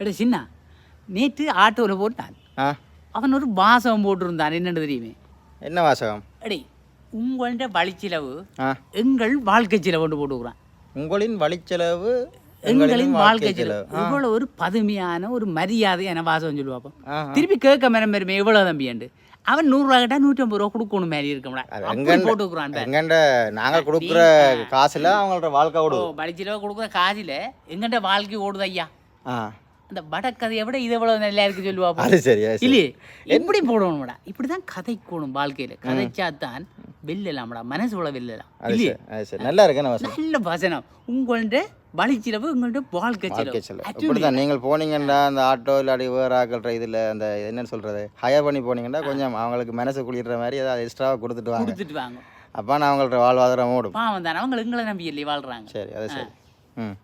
எடே சின்ன நேற்று ஆட்டோவில் போட்டான் அவன் ஒரு வாசகம் போட்டிருந்தான் என்னன்னு தெரியுமே என்ன வாசகம் எடே உங்கள்கிட்ட வழிச்சிலவு எங்கள் வாழ்க்கை செலவுன்னு போட்டுக்கிறான் உங்களின் வழிச்செலவு எங்களின் வாழ்க்கை செலவு இவ்வளவு ஒரு பதுமையான ஒரு மரியாதையான வாசகம் சொல்லுவாப்போ ஆ, திருப்பி கேட்க மரம் பெருமை எவ்வளவு தம்பியாண்டு அவன் நூறுரூவா கேட்டா நூற்றம்பது ரூபா கொடுக்கணும் மாதிரி இருக்கா அப்படி எங்கண்ட- போட்டுக்கிறான். எங்கண்ட நாங்கள் கொடுக்குற காசுல அவங்களோட வாழ்க்கை ஓ ஓடுது வழிச்சிலவு கொடுக்குற காசில் எங்கிட்ட வாழ்க்கை ஓடுது ஐயா ஆ அந்த வடக்கதையை விட இது எவ்வளவு நல்லா இருக்கு சொல்லுவாப்போ அது சரி அது சரி. இல்லையே? எப்படி போடணும்டா? இப்படிதான் கதைக்கணும் வாழ்க்கையில. கதைச்சா தான் இல்லையே சரி அது சரி. நல்லா வசனம் நல்ல வசனம் உங்கள்ட்ட வழிச்சிலவு உங்கள்ட்ட வாழ்க்கை செலவு இப்படிதான் நீங்கள் போனீங்கன்னா அந்த ஆட்டோ இல்லாட்டி வேறு ஆக்கள்ற இதில் அந்த என்னன்னு சொல்கிறது ஹையர் பண்ணி போனீங்கன்னா கொஞ்சம் அவங்களுக்கு மனசு குளிர்ற மாதிரி ஏதாவது எக்ஸ்ட்ராவாக கொடுத்துட்டு வாங்க. கொடுத்துட்டு வாங்க. அப்போ நான் அவங்கள்ட்ட வாழ்வாதாரம் ஓடும். பாவம் தானே. அவங்க எங்களை நம்பி இல்லை வாழ்றாங்க. சரி அது சரி. ம்.